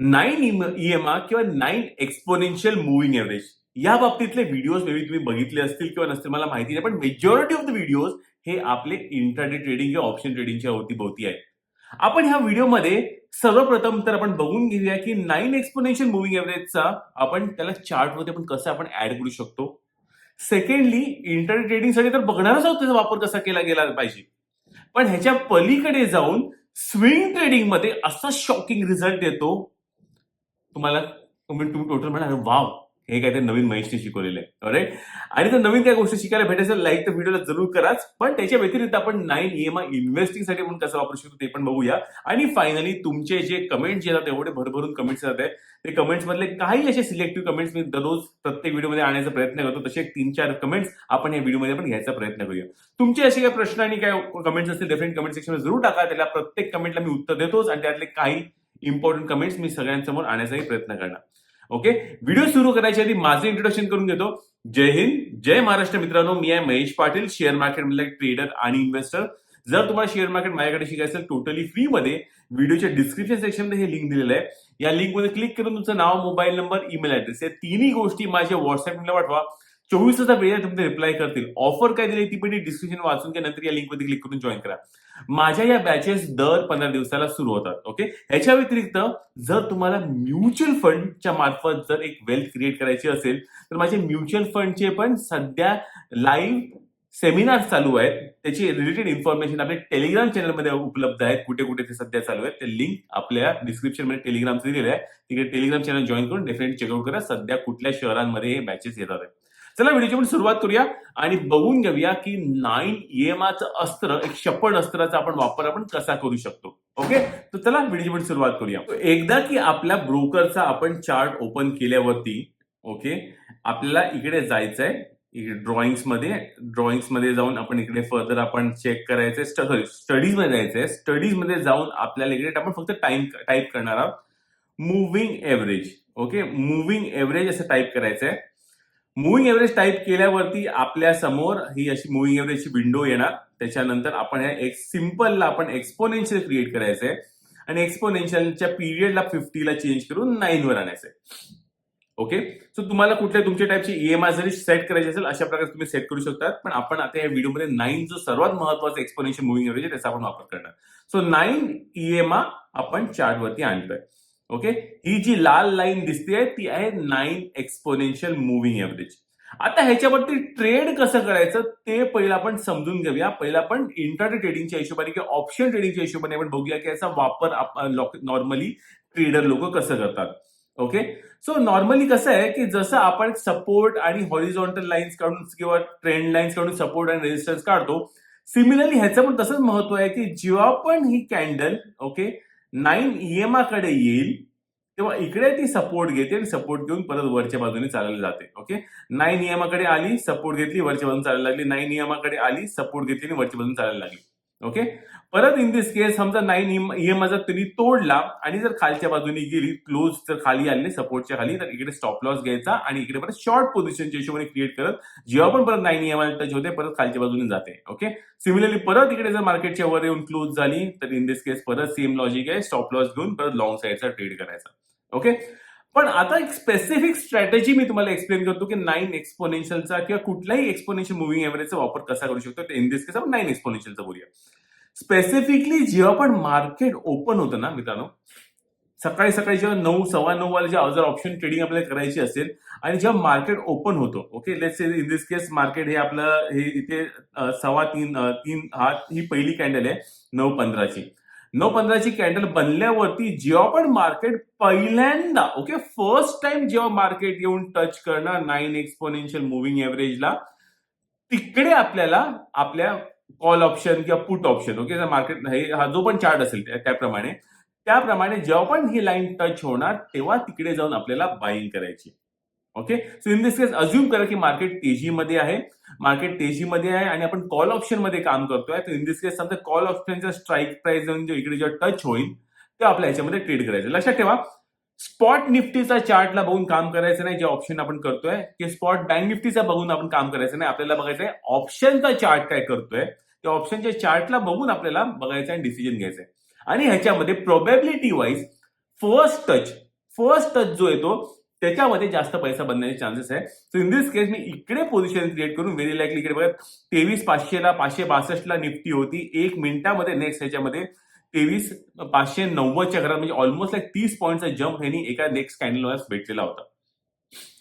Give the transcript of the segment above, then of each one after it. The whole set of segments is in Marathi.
नाईन ईएमआर किंवा नाईन एक्सपोनेन्शियल मुव्हिंग एव्हरेज या बाबतीतले व्हिडिओज मे तुम्ही बघितले असतील किंवा नसतील मला माहिती नाही पण मेजॉरिटी ऑफ द व्हिडिओज हे आपले इंटरनेट ट्रेडिंग किंवा ऑप्शन ट्रेडिंगच्या अवतीभोवती आहे आपण ह्या व्हिडिओमध्ये सर्वप्रथम तर आपण बघून घेऊया की नाईन एक्सपोनेन्शियल मुव्हिंग एव्हरेजचा आपण त्याला चार्टमध्ये पण कसं आपण ऍड करू शकतो. सेकंडली इंटरनेट ट्रेडिंगसाठी तर बघणारच आहोत त्याचा वापर कसा केला गेला पाहिजे. पण ह्याच्या पलीकडे जाऊन स्विंग ट्रेडिंगमध्ये असा शॉकिंग रिझल्ट येतो तुम्हाला तुम्ही तुम्ही टोटल म्हणाल वाव हे काय ते नवीन महेशने शिकवलेलं आहे. राईट आणि तर नवीन काय गोष्टी शिकायला भेटायचं लाईक तर व्हिडिओला जरूर कराच पण त्याच्या व्यतिरिक्त आपण नाईन ईएमआय इन्व्हेस्टिंगसाठी आपण कसं वापरू शकतो ते पण बघूया. आणि फायनली तुमचे जे कमेंट्स येतात एवढे भरभरून कमेंट्स येतात ते कमेंट्स मधले काही असे सिलेक्टिव्ह कमेंट्स मी दररोज प्रत्येक व्हिडिओमध्ये आणण्याचा प्रयत्न करतो. तसे एक तीन चार कमेंट्स आपण या व्हिडिओमध्ये पण घ्यायचा प्रयत्न करूया. तुमचे असे काही प्रश्न आणि काय कमेंट्स असतील डेफिनेट कमेंट सेक्शनमध्ये जरूर टाका. त्याला प्रत्येक कमेंटला मी उत्तर देतोच आणि त्यातले काही इम्पॉर्टंट कमेंट्स मी सगळ्यांसमोर आणण्याचाही प्रयत्न करणार. ओके व्हिडिओ सुरू करायच्या आधी माझं इंट्रोडक्शन करून घेतो. जय हिंद जय महाराष्ट्र मित्रांनो. मी आहे महेश पाटील शेअर मार्केटमधला ट्रेडर आणि इन्व्हेस्टर जर तुम्हाला शेअर मार्केट माझ्याकडे शिकायचं टोटली फ्री मध्ये व्हिडिओच्या डिस्क्रिप्शन सेक्शनमध्ये हे लिंक दिलेलं आहे. या लिंकमध्ये क्लिक करून तुमचं नाव मोबाईल नंबर ईमेल ऍड्रेस या तिन्ही गोष्टी माझ्या व्हॉट्सअपला पाठवा. चोवीस तासा वेळ तुमचे रिप्लाय करतील. ऑफर काय दिली ती पण डिस्क्रिप्शन वाचून घ्या नंतर या लिंकमध्ये क्लिक करून जॉईन करा. माझ्या या बॅचेस दर पंधरा दिवसाला सुरू होतात ओके ह्याच्या व्यतिरिक्त जर तुम्हाला म्युच्युअल फंडच्या मार्फत जर एक वेल्थ क्रिएट करायची असेल तर माझे म्युच्युअल फंडचे पण सध्या लाईव्ह सेमिनार चालू आहेत. त्याची रिलेटेड इन्फॉर्मेशन आपल्या टेलिग्राम चॅनलमध्ये उपलब्ध आहेत. कुठे कुठे ते सध्या चालू आहेत ते लिंक आपल्या डिस्क्रिप्शनमध्ये टेलिग्रामचं दिलेलं आहे तिकडे टेलिग्राम चॅनल जॉईन करून डेफिनेट चेकआउट करा. सध्या कुठल्या शहरांमध्ये हे बॅचेस येतात. आहेत चला व्हिडिओची आपण सुरुवात करूया आणि बघून घेऊया की नाईन एमाचं अस्त्र एक शपड अस्त्राचा आपण वापर आपण कसा करू शकतो. ओके तर चला व्हिडिओची पण सुरुवात करूया. एकदा की आपल्या ब्रोकरचा आपण चार्ट ओपन केल्यावरती ओके आपल्याला इकडे जायचंय ड्रॉइंग्समध्ये ड्रॉइंग्समध्ये जाऊन आपण इकडे फर्दर आपण चेक करायचंय सॉरी स्टडीजमध्ये जायचंय. स्टडीजमध्ये जाऊन आपल्याला इकडे आपण फक्त टाइम टाईप करणार आहोत. Moving average okay moving average असं टाईप करायचंय. मुव्हिंग एव्हरेज टाईप केल्यावरती आपल्यासमोर ही अशी मुव्हिंग एव्हरेजची विंडो येणार. त्याच्यानंतर आपण हे एक सिम्पलला आपण एक्सपोनेन्शियल क्रिएट करायचंय. आणि एक्सपोनेन्शियलच्या पिरियडला फिफ्टीला चेंज करून नाईनवर आणायचंय. ओके सो तुम्हाला कुठल्या तुमच्या टाईपची ईएमआय जरी सेट करायची असेल अशा प्रकारे तुम्ही सेट करू शकता पण आपण आता या व्हिडिओमध्ये नाईन जो सर्वात महत्त्वाचा एक्सपोनेन्शियल मुव्हिंग एव्हरेज आहे त्याचा आपण वापर करणार. सो नाईन ईएमआय आपण चार्टवरती आणतोय. ओके ही जी लाल लाईन दिसते ती आहे नाईन एक्सपोनेन्शियल मुव्हिंग एव्हरेज आता ह्याच्यावरती ट्रेड कसं करायचं ते पहिलं आपण समजून घेऊया. पहिलं आपण इंटरनेट ट्रेडिंगच्या हिशोबाने किंवा ऑप्शन ट्रेडिंगच्या हिशोबाने आपण बघूया की याचा वापर नॉर्मली ट्रेडर लोक कसं करतात. ओके सो नॉर्मली कसं आहे की जसं आपण सपोर्ट आणि हॉरिझॉन्टल लाईन्स काढून किंवा ट्रेंड लाईन्स काढून सपोर्ट आणि रेजिस्टन्स काढतो सिमिलरली ह्याचं पण तसंच महत्त्व आहे की जेव्हा पण ही कॅन्डल ओके नाईन ईएमआकडे येईल तेव्हा इकडे ती सपोर्ट घेते आणि सपोर्ट घेऊन परत वरच्या बाजूने चालायला जाते. ओके नाईन नियमाकडे आली सपोर्ट घेतली वरच्या बाजून चालायला लागली. नाईन नियमाकडे आली सपोर्ट घेतली आणि वरच्या बाजून चालायला लागली. ओके परत इन दिस केस समजा नाईन ईएमआय जर तुम्ही तोडला आणि जर खालच्या बाजूने गेली क्लोज जर खाली आले सपोर्टच्या खाली तर इकडे स्टॉप लॉस घ्यायचा आणि इकडे परत शॉर्ट पोझिशनच्या हिशोबाने क्रिएट करत जेव्हा पण परत नाईन ईएमआय टच होते परत खालच्या बाजूने जाते. ओके सिमिलरली परत इकडे जर मार्केटच्या वर येऊन क्लोज झाली तर इन दिस केस परत सेम लॉजिक आहे स्टॉप लॉस घेऊन परत लॉंग साईडचा ट्रेड करायचा. ओके पण आता एक स्पेसिफिक स्ट्रॅटेजी मी तुम्हाला एक्सप्लेन करतो की नाईन एक्सपोनेन्शियलचा किंवा कुठल्याही एक्सपोनेन्शियल मुव्हिंग एव्हरेजचा वापर कसा करू शकतो. इन दिस केस आपण नाईन एक्सपोनेन्शियलचा बोलूया. स्पेसिफिकली जेव्हा पण मार्केट ओपन होतं ना मित्रांनो सकाळी सकाळी जेव्हा नऊ सव्वा नऊ वाले जेव्हा जर ऑप्शन ट्रेडिंग आपल्याला करायची असेल आणि जेव्हा मार्केट ओपन होतो okay let's in this case market हे आपलं हे इथे सव्वा तीन तीन हा ही पहिली कॅन्डल आहे नऊ पंधराची. नऊ पंधराची कॅन्डल बनल्यावरती जेव्हा पण मार्केट पहिल्यांदा ओके फर्स्ट टाइम जेव्हा मार्केट येऊन टच करणार नाईन एक्सपोनेन्शियल मुव्हिंग एव्हरेजला तिकडे आपल्याला आपल्या कॉल ऑप्शन किंवा पुट ऑप्शन ओके जर मार्केट हे हा जो पण चार्ट असेल त्याप्रमाणे त्याप्रमाणे जेव्हा पण ही लाईन टच होणार तेव्हा तिकडे जाऊन आपल्याला बाईंग करायची. Okay so in this case assume करा की मार्केट तेजीमध्ये आहे. मार्केट तेजीमध्ये आहे आणि आपण कॉल ऑप्शनमध्ये काम करतोय. तर इन दिस केस समजा कॉल ऑप्शनचा स्ट्राईक प्राइस जो इकडे जेव्हा टच होईल ते आपल्या ह्याच्यामध्ये ट्रेड करायचं. लक्षात ठेवा स्पॉट निफ्टीचा चार्टला बघून काम करायचं नाही जे ऑप्शन आपण करतोय की स्पॉट बँक निफ्टीचा बघून आपण काम करायचं नाही. आपल्याला बघायचं आहे ऑप्शनचा चार्ट काय करतोय? त्या ऑप्शनच्या चार्टला बघून आपल्याला बघायचं आणि डिसिजन घ्यायचं आहे. आणि ह्याच्यामध्ये probability wise first touch first touch जो येतो त्याच्यामध्ये जास्त पैसा बनण्याचे चान्सेस आहे. सो इन दिस केस मी इकडे पोझिशन क्रिएट करून व्हेरी लाईकली इकडे बघा तेवीस पाचशेला पाचशे बासष्टला निफ्टी होती. एक मिनिटामध्ये नेक्स्ट ह्याच्यामध्ये तेवीस पाचशे नव्वदच्या घरात म्हणजे ऑलमोस्ट लाईक तीस पॉईंटचा जम्प ह्यांनी एका नेक्स्ट कॅन्डल भेटलेला होता.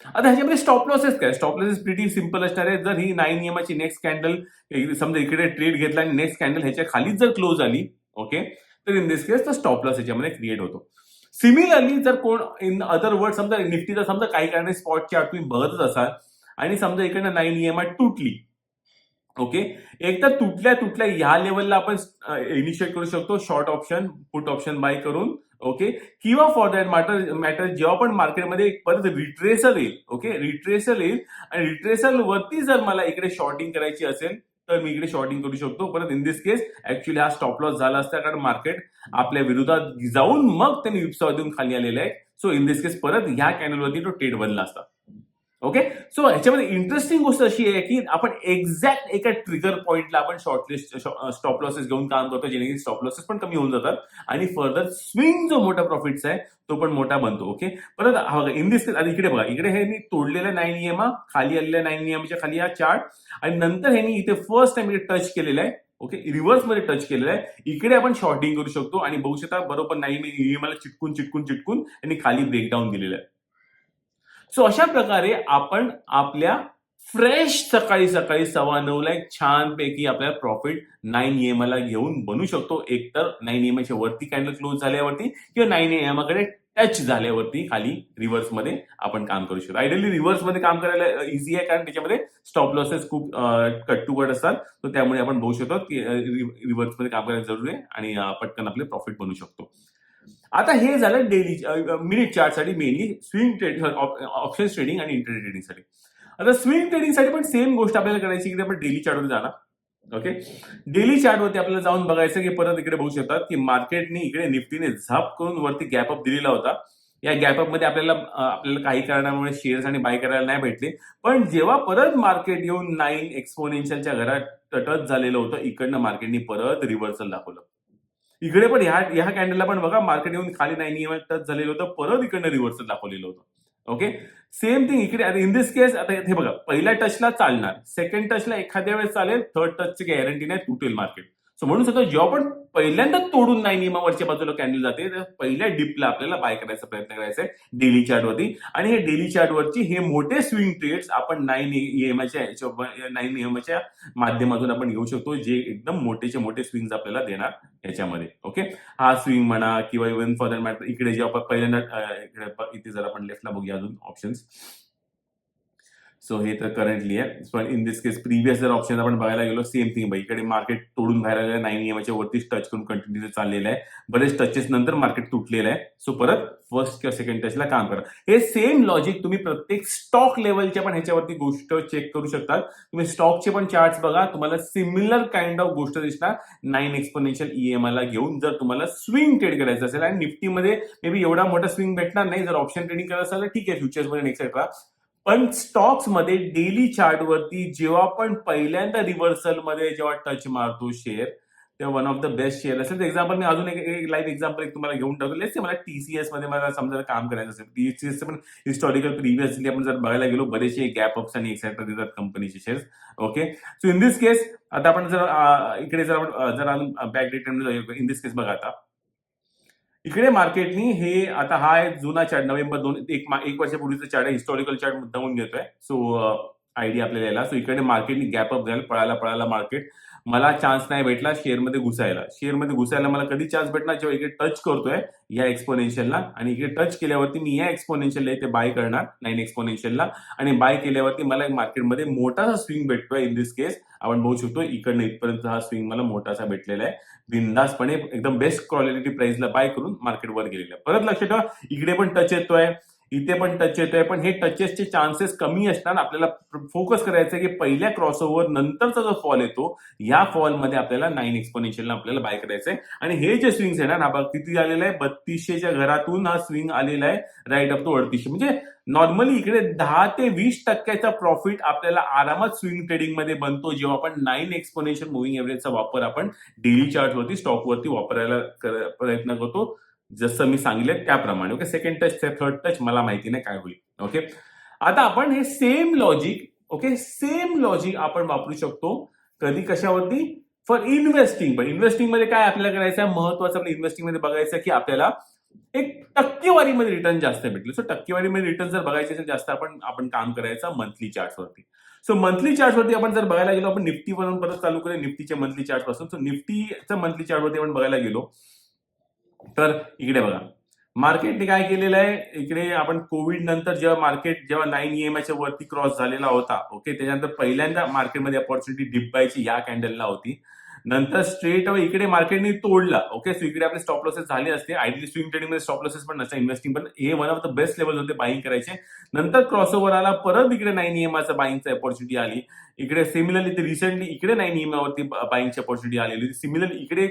आता ह्याच्यामध्ये स्टॉप लॉसेस काय? स्टॉप लॉसेस प्रिटी सिंपल असणार आहे. जर ही नाईन ची नेक्स्ट कॅन्डल समजा इकडे ट्रेड घेतला आणि नेक्स्ट कॅन्डल ह्याच्या खालीच जर क्लोज आली ओके तर इन दिस केस तर स्टॉप लॉस ह्याच्यामध्ये क्रिएट होतो. सिमिलरली जर कोण इन अदर वर्ड समजा निफ्टीचा समजा काही कारणे स्पॉटच्या आत तुम्ही बघतच असाल आणि समजा इकडनं नाईन ई एम आय तुटली ओके एक तर तुटल्या तुटल्या ह्या लेवलला आपण इनिशिएट करू शकतो short option put option buy करून ओके किंवा फॉर दॅट मॅटर मॅटर जेव्हा पण मार्केटमध्ये परत रिट्रेसल येईल ओके रिट्रेसल येईल आणि रिट्रेसल वरती जर मला इकडे शॉर्टिंग करायची असेल तर मी इकडे शॉर्टिंग करू शकतो. परत इन दिस केस ऍक्च्युली हा स्टॉप लॉस झाला असता कारण मार्केट आपल्या विरोधात जाऊन मग त्यांनी विपसा देऊन खाली आलेलं आहे. सो इन दिस केस परत ह्या कॅनलवरती तो ट्रेड बनला असता. ओके सो ह्याच्यामध्ये इंटरेस्टिंग गोष्ट अशी आहे की आपण एक्झॅक्ट एका ट्रिगर पॉईंटला आपण शॉर्टलिस्ट स्टॉप लॉसेस घेऊन काम करतो जेणेकरून स्टॉप लॉसेस पण कमी होऊन जातात आणि फर्दर स्विंग जो मोठा प्रॉफिट्स आहे तो पण मोठा बनतो ओके परत हा बघा इन दिस आणि इकडे बघा इकडे हे मी तोडलेल्या नाईन नियमा खाली आलेल्या नाईन नियमाच्या खाली हा चार्ट आणि नंतर हे मी इथे फर्स्ट टाइम इथे टच केलेला आहे ओके रिव्हर्समध्ये टच केलेलं आहे. इकडे आपण शॉर्टिंग करू शकतो आणि बघू बरोबर नाही मी ईएमआयला चिटकून चिटकून चिटकून आणि खाली ब्रेकडाऊन दिलेलं आहे. सो अशा प्रकारे आपण आपल्या फ्रेश सकाळी सकाळी सव्वा नऊला एक छानपैकी आपल्याला प्रॉफिट नाईन एम ला घेऊन बनू शकतो. एकतर नाईन एम एच्या वरती कॅन्डल क्लोज झाल्यावरती किंवा नाईन एमकडे टच झाल्यावरती खाली रिव्हर्समध्ये आपण काम करू शकतो. आयडियली रिव्हर्समध्ये काम करायला इझी आहे कारण त्याच्यामध्ये स्टॉप लॉसेस खूप कट टू कट असतात. तर त्यामुळे आपण बघू शकतो की रिव्हर्समध्ये काम करायला जरुरी आहे आणि पटकन आपले प्रॉफिट बनू शकतो. आता हे झालं daily minute चार्टसाठी mainly swing trading option trading आणि इंटरनेट ट्रेडिंगसाठी आता स्विंग ट्रेडिंगसाठी पण सेम गोष्ट आपल्याला करायची की आपण डेली चार्टवर जाणार. ओके डेली चार्टवरती आपल्याला जाऊन बघायचं की परत इकडे बघू शकतात की मार्केटने इकडे निफ्टीने झाप करून वरती गॅप अप दिलेला होता. या गॅप अपमध्ये आपल्याला आपल्याला काही कारणामुळे शेअर्स आणि बाय करायला नाही भेटले. पण जेव्हा परत मार्केट येऊन नाईन एक्सपोनेन्शियलच्या घरात तटत झालेलं होतं इकडनं मार्केटनी परत रिव्हर्सल दाखवलं. इकडे पण ह्या ह्या कॅन्डलला पण बघा मार्केट येऊन खाली नाईन इएम टच झालेलं होतं परत इकडनं रिव्हर्सल दाखवलेलं होतं. ओके सेम थिंग इकडे इन दिस केस आता हे बघा पहिल्या टचला चालणार. सेकंड टचला एखाद्या वेळेस चालेल थर्ड टचची गॅरंटी नाही तुटेल मार्केट सो म्हणून शकतो जेव्हा पण पहिल्यांदा तोडून नाही नियमावरच्या बाजूला कॅन्डल जाते तर पहिल्या डिपला आपल्याला बाय करायचा प्रयत्न करायचा आहे डेली चार्टवरती आणि हे डेली चार्टवरची हे मोठे स्विंग ट्रेड्स आपण नाईन नियमाच्या नाईन नियमाच्या माध्यमातून आपण घेऊ शकतो जे एकदम मोठेचे मोठे स्विंग्स आपल्याला देणार याच्यामध्ये. ओके हा स्विंग म्हणा किंवा इव्हन फॉर दॅट मॅटर इकडे जेव्हा पहिल्यांदा इकडे इथे जर आपण लेफ्टला बघूया अजून ऑप्शन्स सो हे तर करंटली आहे. पण इन दिस केस प्रिव्हियस जर ऑप्शन आपण बघायला गेलो सेम थिंग बाई इकडे मार्केट तोडून बाहेर आलेलं नाईन एमच्या वरतीच टच करून कंटिन्यू चाललेलं आहे. बरेच टचेस नंतर मार्केट तुटलेलं आहे. सो परत फर्स्ट किंवा सेकंड टचला काम करा. हे सेम लॉजिक तुम्ही प्रत्येक स्टॉक लेवलच्या पण ह्याच्यावरती गोष्ट चेक करू शकता. तुम्ही स्टॉकचे पण चार्ट बघा. तुम्हाला सिमिलर काइंड ऑफ गोष्ट दिसणार. नाईन एक्सपोनेन्शियल ईएमआय ला घेऊन जर तुम्हाला स्विंग ट्रेड करायचं असेल आणि निफ्टीमध्ये मे बी एवढा मोठा स्विंग भेटणार नाही. जर ऑप्शन ट्रेडिंग करायचं असेल तर ठीक आहे. फ्युचर्समध्ये एक्सेट्रा पण स्टॉक्समध्ये डेली चार्ट वरती जेव्हा आपण पहिल्यांदा रिव्हर्सलमध्ये जेव्हा टच मारतो शेअर तेव्हा one of the best share असेल. तर एक्झाम्पल मी अजून एक लाईव्ह एक्झाम्पल एक तुम्हाला घेऊन टाकतो. मला टीसीएसमध्ये मला समजा काम करायचं असेल. टीसीएस पण हिस्टॉरिकल प्रिव्हियसली आपण जर बघायला गेलो बरेचसे गॅप अप्स आणि एक्सेट्रा देतात कंपनीचे shares okay so in this case आता आपण जर इकडे जर आपण जर back date in this case बघा आता. इकडे मार्केटनी हे आता हा जुना चार्ट नोव्हेंबर दोन एक एक वर्षापूर्वीचा चार्ट आहे हिस्टॉरिकल चार्ट मुद्दामून घेतोय. सो आयडिया आपल्याला यायला. सो इकडे मार्केटने गॅप अप झाला पळायला पळायला मार्केट मला चान्स नाही भेटला शेअरमध्ये घुसायला. शेअरमध्ये घुसायला मला कधी चान्स भेटणार? जेव्हा इकडे टच करतोय या एक्सपोनेन्शियलला आणि इकडे टच केल्यावरती मी या एक्सपोनेन्शियलला इथे बाय करणार नाईन एक्सपोनेन्शियलला आणि बाय केल्यावरती मला मार्केटमध्ये मोठासा स्विंग भेटतोय इन दिस केस आपण बघू शकतो इकडनं इथपर्यंत हा स्विंग मला मोठासा भेटलेला आहे. बिंदासपणे एकदम बेस्ट क्वालिटी प्राइसला बाय करून मार्केटवर गेलेलं आहे. परत लक्षात ठेवा इकडे पण टच येतोय. इथे पण टच येतोय. पण हे टचेसचे चान्सेस कमी असणार. आपल्याला फोकस करायचं की पहिल्या क्रॉसओव्हर नंतरचा जो फॉल येतो या फॉलमध्ये आपल्याला नाईन एक्सपोनेन्शियल आपल्याला बाय करायचं आहे आणि हे जे स्विंग्स आहे ना हा बघ किती आलेलं आहे? बत्तीसशेच्या घरातून हा स्विंग आलेला आहे राईट अप टू अडतीसशे. म्हणजे नॉर्मली इकडे दहा ते वीस टक्क्याचा प्रॉफिट आपल्याला आरामात स्विंग ट्रेडिंगमध्ये बनतो जेव्हा आपण नाईन एक्सपोनेन्शियल मुव्हिंग एव्हरेजचा वापर आपण डेली चार्ट वरती स्टॉक वरती वापरायला प्रयत्न करतो. जसं मी सांगितलं त्याप्रमाणे ओके सेकंड टच ते थर्ड टच मला माहिती नाही काय होईल ओके आता आपण हे same logic okay same logic आपण वापरू शकतो कधी कशावरती? फॉर इन्व्हेस्टिंग पण इन्व्हेस्टिंगमध्ये काय आपल्याला करायचं आहे? महत्वाचं म्हणजे आपल्या इन्व्हेस्टिंगमध्ये बघायचं की आपल्याला एक टक्केवारीमध्ये रिटर्न जास्त भेटले. सो टक्केवारीमध्ये रिटर्न जर बघायचे असेल जास्त आपण आपण काम करायचं मंथली चार्टवरती सो मंथली चार्टवरती आपण जर बघायला गेलो आपण निफ्टी वरून परत चालू करूया निफ्टीच्या मंथली चार्टपासून. सो निफ्टीच्या मंथली चार्टवरती आपण बघायला गेलो तर इकडे बघा. मार्केटने काय केलेलं आहे? इकडे आपण कोविड नंतर जेव्हा मार्केट जेव्हा नाईन ईएमआयच्या वरती क्रॉस झालेला होता ओके त्याच्यानंतर पहिल्यांदा मार्केटमध्ये अपॉर्च्युनिटी डिप या कॅन्डलला होती. नंतर स्ट्रेट इकडे मार्केटने तोडला. ओके सो इकडे आपले स्टॉप लॉसेस झाले असते. आयडियली स्विंग ट्रेडिंगमध्ये स्टॉप लॉसेस पण नसते इन्व्हेस्टिंग पण. हे one of the best level होते बाईंग करायचे. नंतर क्रॉसओव्हर आला परत इकडे नाईन ईएमआयचं बाईंगची अपॉर्च्युनिटी आली. इकडे सिमिलरली ते रिसेंटली इकडे नाईन ईएमआयवरती बाईंगची अपॉर्च्युनिटी आलेली. सिमिलरली इकडे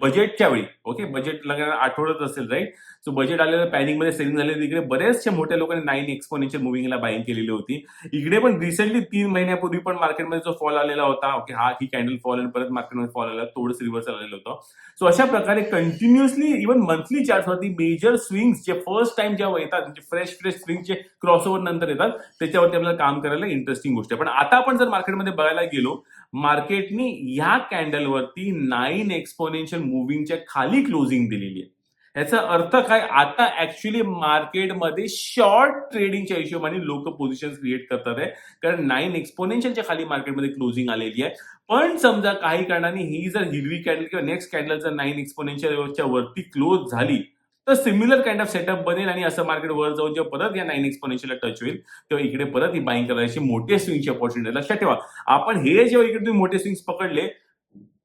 बजेटच्या वेळी ओके बजेट आठवडत असेल राईट सो बजेट आलेलं पॅनिंगमध्ये सेलिंग झालेलं इकडे. बऱ्याचशा मोठ्या लोकांनी नाईन एक्सपोनेन्शियल मुव्हिंगला बाईंग केलेली होती. इकडे पण रिसेंटली तीन महिन्यापूर्वी पण मार्केटमध्ये जो फॉल आलेला होता ओके हा ही कॅन्डल फॉल आणि परत मार्केटमध्ये फॉल आला थोडंसं रिव्हर्स आलेलं होतं. सो अशा प्रकारे कंटिन्युअसली इव्हन मंथली चार्टवरती मेजर स्विंग्स जे फर्स्ट टाइम जेव्हा येतात म्हणजे फ्रेश फ्रेश स्विंगचे क्रॉसओव्हर नंतर येतात त्याच्यावरती आपल्याला काम करायला इंटरेस्टिंग गोष्ट आहे. पण आता आपण जर मार्केटमध्ये बघायला गेलो मार्केटनी ह्या कॅन्डलवरती नाईन एक्सपोनेन्शियल मुव्हिंगच्या खाली क्लोजिंग दिलेली आहे. याचा अर्थ काय? आता ऍक्च्युली मार्केटमध्ये शॉर्ट ट्रेडिंगच्या हिशोबाने लोक पोझिशन क्रिएट करतात आहे कारण नाईन एक्सपोनेन्शियलच्या खाली मार्केटमध्ये क्लोजिंग आलेली आहे. पण समजा काही कारणाने ही जर हिरवी कॅन्डल किंवा नेक्स्ट कॅन्डल जर नाईन एक्सपोनेन्शियलच्या वरती क्लोज झाली तर सिमिलर काइंड ऑफ सेटअप बनेल आणि असं मार्केट वर जाऊन जेव्हा परत या नाईन एक्सपोनेन्शियलला टच होईल तेव्हा इकडे परत ही बाईंग करायची मोठे स्विंगची ऑपॉर्च्युनिटी लक्षात ठेवा. आपण हे जेव्हा इकडे तुम्ही मोठे स्विंग्स पकडले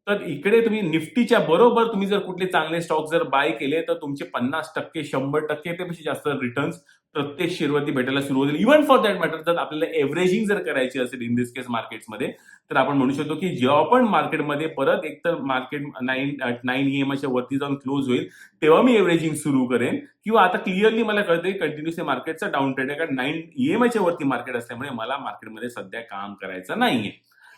तर इकडे तुम्ही निफ्टीच्या बरोबर तुम्ही जर कुठले चांगले स्टॉक जर बाय केले तर तुमचे पन्नास टक्के शंभर टक्के त्यापेक्षा जास्त रिटर्न्स प्रत्येक शेअरवरती भेटायला सुरू होतील. इव्हन फॉर दॅट मॅटर जर आपल्याला एव्हरेजिंग जर करायची असेल इन दिस केस मार्केटमध्ये तर आपण म्हणू शकतो की जेव्हा पण मार्केटमध्ये परत एकतर मार्केट नाईन नाईन ईएमआयच्या वरती जाऊन क्लोज होईल तेव्हा मी एव्हरेजिंग सुरू करेन. किंवा आता क्लिअरली मला कळतंय कंटिन्युअसली मार्केटचा डाऊन ट्रेड आहे. कारण नाईन ईएमआयच्या वरती मार्केट असल्यामुळे मला मार्केटमध्ये सध्या काम करायचं नाहीये.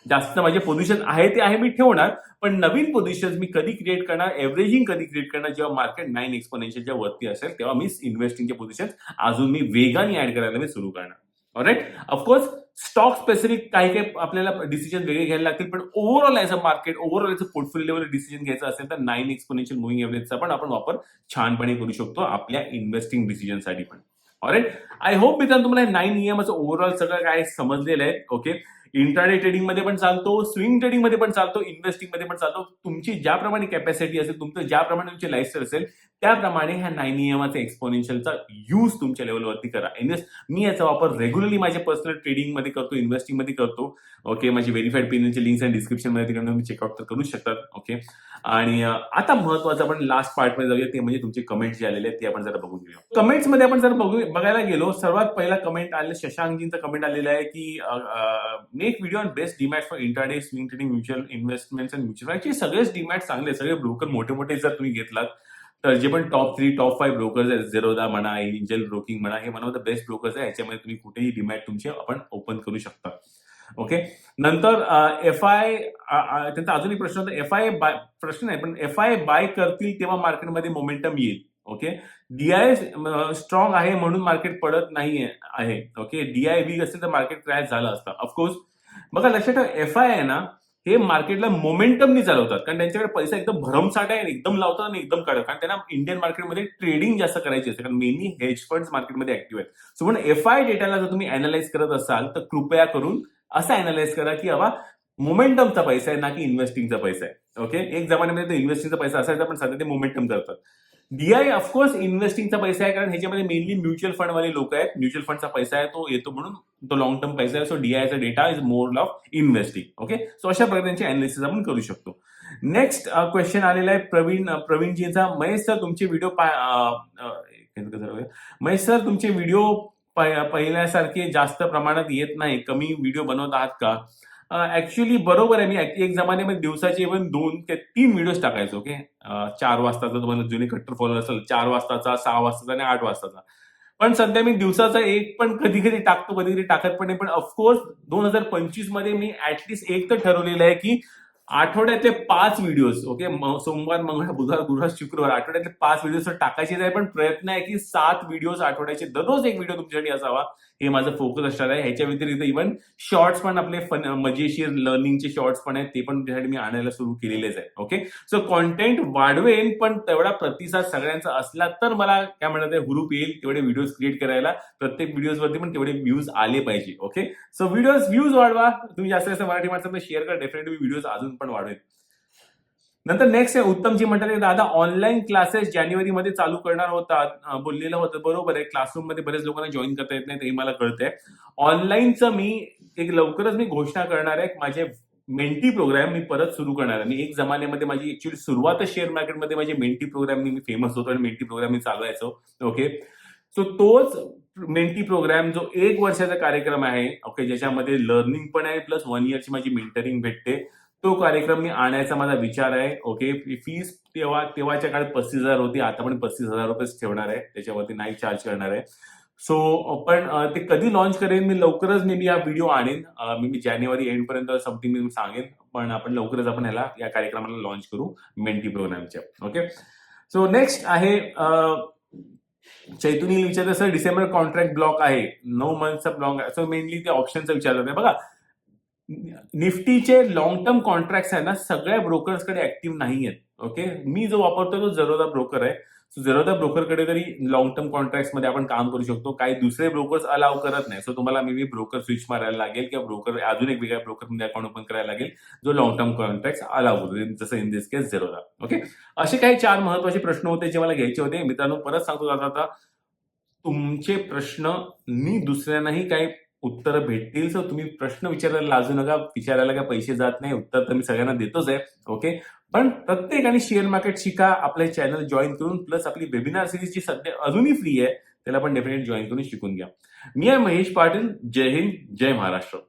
जास्त माझे पोझिशन आहे ते आहे मी ठेवणार पण नवीन पोझिशन मी कधी क्रिएट करणार एव्हरेजिंग कधी क्रिएट करणार जेव्हा मार्केट नाईन एक्सपोनेन्शियलच्या वरती असेल तेव्हा मी इन्व्हेस्टिंगचे पोझिशन अजून मी वेगाने ऍड करायला मी सुरू करणार. राईट ऑफकोर्स स्टॉक स्पेसिफिक काही काही आपल्याला डिसिजन वेगळे घ्यायला लागतील पण overall as a market overall as a portfolio level decision घ्यायचं असेल तर नाईन एक्सपोनेन्शियल मुव्हिंग एव्हरेजचा पण आपण वापर छानपणे करू शकतो आपल्या इन्व्हेस्टिंग डिसिजनसाठी पण. ऑलराईट आय होप मित्रांनो तुम्हाला नाईन ईएमचं ओव्हरऑल सगळं काय समजलेलं आहे. ओके इंट्राडे ट्रेडिंगमध्ये पण चालतो स्विंग ट्रेडिंगमध्ये पण चालतो इन्व्हेस्टिंगमध्ये पण चालतो. तुमची ज्याप्रमाणे कॅपॅसिटी असेल तुमचं ज्याप्रमाणे तुमची लाईफस्टाईल असेल त्याप्रमाणे ह्या नाईन ईएमआचा एक्सपोनेन्शियलचा यूज तुमच्या लेवलवरती करा. इन्व्हेस्ट मी याचा वापर रेग्युलरली माझ्या पर्सनल ट्रेडिंगमध्ये करतो इन्व्हेस्टिंगमध्ये करतो. ओके माझी व्हेरीफाईड पेमेंटचे लिंक्स आणि डिस्क्रिप्शनमध्ये तिकडे तुम्ही चेकआउट तर करू शकतात ओके आणि आता महत्वाचं आपण लास्ट पार्टमध्ये जाऊया ते म्हणजे तुमचे कमेंट्स जे आलेले आहेत ते आपण जरा बघून घेऊया. कमेंट्समध्ये आपण जर बघू बघायला गेलो सर्वात पहिला कमेंट आलेला शशांकजींचा कमेंट आलेला आहे की make video on best demat for intraday swing trading mutual investments and mutual actually सगळेच डिमॅट चांगले सगळे ब्रोकर मोठे मोठे जर तुम्ही घेतलात तर जे पण top three top five brokers आहेत झेरोदा म्हणा एंजल ब्रोकिंग म्हणा हे म्हणा ऑफ द बेस्ट ब्रोकर्स आहे. याच्यामध्ये तुम्ही कुठेही डिमॅट तुमचे आपण ओपन करू शकता. ओके नंतर एफ आय त्यांचा अजून एक प्रश्न होता. एफ आय बाय प्रश्न नाही पण एफ आय बाय करतील तेव्हा मार्केटमध्ये मोमेंटम येईल. ओके? डीआय स्ट्रॉंग आहे म्हणून मार्केट पडत नाही आहे. ओके? डीआय वीक असेल तर मार्केट क्रॅश झालं असतं. ऑफकोर्स बघा लक्षात ठेवा एफ आय आहे ना हे मार्केटला मोमेंटमनी चालवतात. कारण त्यांच्याकडे पैसा एकदम भरमसाठ आहे एकदम लावतात आणि एकदम काढतात कारण त्यांना इंडियन मार्केटमध्ये ट्रेडिंग जास्त करायची असते. कारण मेनली हेज फंड्स मार्केटमध्ये ऍक्टिव्ह आहेत. सो पण एफ आय डेटाला जर तुम्ही अनालाइज करत असाल तर कृपया करून असं अनालाइज करा की बाबा मोमेंटमचा पैसा आहे ना की इन्व्हेस्टिंगचा पैसा आहे. ओके? एक जमान्यामध्ये इन्व्हेस्टिंगचा पैसा असायचा पण सध्या ते मोमेंटम करतात. डीआय ऑफकोर्स इन्व्हेस्टिंगचा पैसा आहे कारण ह्याच्यामध्ये मेनली म्युच्युअल फंड वाले लोक आहेत. म्युच्युअल फंडचा पैसा आहे तो येतो म्हणून तो लॉंग टर्म पैसा आहे. So डीआयचा data is more of investing okay so अशा प्रकारे त्यांचे अनालिसिस आपण करू शकतो. नेक्स्ट क्वेश्चन आलेला आहे प्रवीण प्रवीणजींचा. महेश सर तुमचे व्हिडिओ महेश सर तुमचे व्हिडिओ पहिल्यासारखे जास्त प्रमाणात येत नाही. कमी व्हिडिओ बनवत आहात का? ऍक्च्युली बरोबर आहे. मी एक जमान्यामध्ये दिवसाचे इव्हन दोन ते तीन व्हिडिओज टाकायचो ओके चार वाजताचा तुम्हाला जुने कट्टर फॉलोअर असेल चार वाजताचा सहा वाजताचा आणि आठ वाजताचा. पण सध्या मी दिवसाचा एक पण कधी कधी टाकतो कधी कधी टाकत पण नाही. पण ऑफकोर्स दोन हजार पंचवीसमध्ये मी ऍटलिस्ट एक तर ठरवलेलं आहे की आठवड्यातले पाच व्हिडिओज ओके सोमवार मंगळवार बुधवार गुरुवार शुक्रवार आठवड्यातले पाच व्हिडिओज तर टाकायचे आहे पण प्रयत्न आहे की सात व्हिडिओज आठवड्याचे दररोज एक व्हिडिओ तुमच्यासाठी असावा. हे माझं फोकस असणार आहे. ह्याच्या व्यतिरिक्त इव्हन शॉर्ट्स पण आपले फन मजेशीर लर्निंगचे शॉर्ट्स पण आहेत ते पण तुमच्यासाठी मी आणायला सुरू केलेलेच आहे ओके सो कॉन्टेंट वाढवेन पण तेवढा प्रतिसाद सगळ्यांचा असला तर मला काय म्हणतात आहे हुरूप येईल तेवढे व्हिडिओज क्रिएट करायला. प्रत्येक व्हिडिओजवरती पण तेवढे व्ह्यूज आले पाहिजे ओके सो व्हिडिओज व्ह्यूज वाढवा. तुम्ही जास्त जास्त मराठी माणसाला शेअर करा. डेफिनेटली व्हिडिओज अजून पण वाढवेल नंतर नेक्स्ट आहे उत्तमजी म्हणतात दादा ऑनलाईन क्लासेस जानेवारी मध्ये चालू करणार होता बोललेलं होतं बरोबर आहे क्लासरूममध्ये बरेच लोकांना जॉईन करता येत नाही ते मला कळतंय. ऑनलाईनचं मी एक लवकरच मी घोषणा करणार आहे माझे मेंटी प्रोग्राम मी परत सुरू करणार आहे. मी एक जमान्यामध्ये माझी ऍक्च्युली सुरुवातच शेअर मार्केटमध्ये माझे मेंटी प्रोग्राम मी फेमस होतो आणि मेंटी प्रोग्राम मी चालवायचो. ओके सो तोच मेंटी प्रोग्राम जो एक वर्षाचा कार्यक्रम आहे ओके ज्याच्यामध्ये लर्निंग पण आहे प्लस वन इयरची माझी मेंटरिंग भेटते. तो कार्यक्रम मी आणायचा माझा विचार आहे. ओके फीस तेव्हा तेव्हाच्या काळात पस्तीस हजार होती. आता पण पस्तीस हजार रुपयेच ठेवणार आहे. त्याच्यावरती नाही चार्ज करणार आहे. सो पण ते कधी लॉन्च करेन मी लवकरच मी हा व्हिडिओ आणेन. मी मी जानेवारी एंड पर्यंत समथिंग मी सांगेन. पण आपण लवकरच आपण ह्याला या कार्यक्रमाला लॉन्च करू. मेंटी प्रोग्रामच्या ओके सो नेक्स्ट आहे चैतुनी विचारत सर डिसेंबर कॉन्ट्रॅक्ट ब्लॉक आहे. नऊ मंथचा ब्लॉक आहे. सो मेनली ते ऑप्शनचा विचारत आहे बघा निफ्टीचे लॉंग टर्म कॉन्ट्रॅक्ट आहे ना सगळ्या ब्रोकर्सकडे ऍक्टिव्ह नाही आहेत ओके मी जो वापरतो तो झरोदा ब्रोकर आहे. सो झरोदा ब्रोकरकडे तरी लॉंग टर्म कॉन्ट्रॅक्टमध्ये आपण काम करू शकतो. काही दुसरे ब्रोकर्स अलाव करत नाही. सो तुम्हाला मी ब्रोकर स्विच मारायला लागेल किंवा ब्रोकर अजून एक वेगळ्या ब्रोकरमध्ये अकाउंट ओपन करायला लागेल जो लॉंग टर्म कॉन्ट्रॅक्ट अलाव करतो. जसं इन दिस केस झेरोदा ओके असे काही चार महत्त्वाचे प्रश्न होते जे मला घ्यायचे होते. मित्रांनो परत सांगतो दादा आता तुमचे प्रश्न मी दुसऱ्यांनाही काही उत्तर भेटतील. सर तुम्ही प्रश्न विचारायला लाजू नका विचारायला काय पैसे जात नाही. उत्तर तर मी सगळ्यांना देतोच आहे. ओके पण प्रत्येकाने शेअर मार्केट शिका आपले चॅनल जॉईन करून प्लस आपली वेबिनार सिरीज जी सध्या अजूनही फ्री आहे त्याला पण डेफिनेट जॉईन करून शिकून घ्या. मी आहे महेश पाटील. जय हिंद जय महाराष्ट्र.